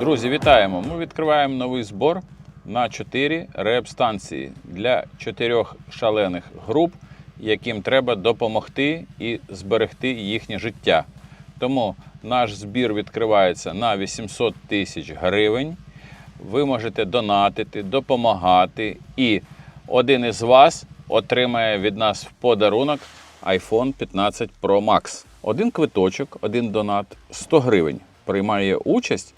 Друзі, вітаємо! Ми відкриваємо новий збор на 4 реп-станції для чотирьох шалених груп, яким треба допомогти і зберегти їхнє життя. Тому наш збір відкривається на 800 тисяч гривень. Ви можете донатити, допомагати, і один із вас отримає від нас в подарунок iPhone 15 Pro Max. Один квиточок, один донат 100 гривень приймає участь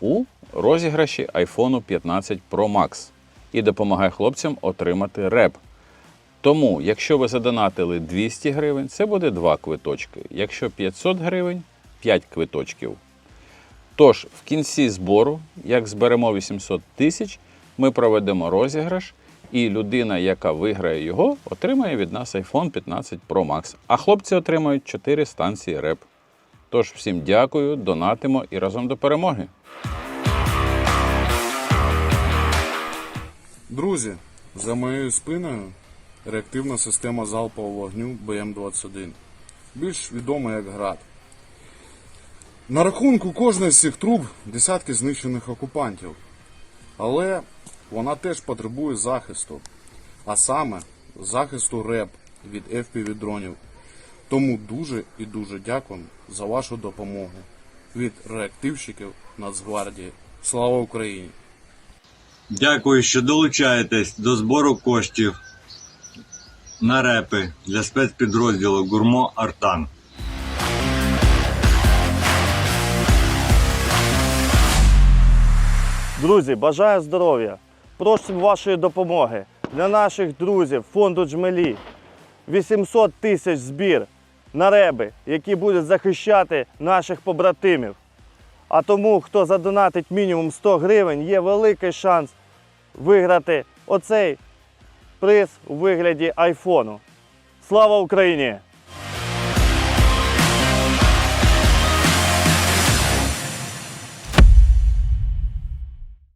у розіграші iPhone 15 Pro Max і допомагає хлопцям отримати реп. Тому, якщо ви задонатили 200 гривень, це буде 2 квиточки. Якщо 500 гривень 5 квиточків. Тож, в кінці збору, як зберемо 800 тисяч, ми проведемо розіграш, і людина, яка виграє його, отримає від нас iPhone 15 Pro Max. А хлопці отримають 4 станції реп. Тож всім дякую, донатимо і разом до перемоги. Друзі, за моєю спиною реактивна система залпового вогню БМ-21, більш відома як ГРАД. На рахунку кожної з цих труб десятки знищених окупантів. Але вона теж потребує захисту, а саме захисту РЕП від FPV дронів. Тому дуже і дуже дякую за вашу допомогу від реактивщиків Нацгвардії. Слава Україні! Дякую, що долучаєтесь до збору коштів на репи для спецпідрозділу Гурмо Артан. Друзі, бажаю здоров'я. Просимо вашої допомоги для наших друзів фонду Джмелі. 800 тисяч збір на реби, які будуть захищати наших побратимів. А тому, хто задонатить мінімум 100 гривень, є великий шанс виграти оцей приз у вигляді айфону. Слава Україні!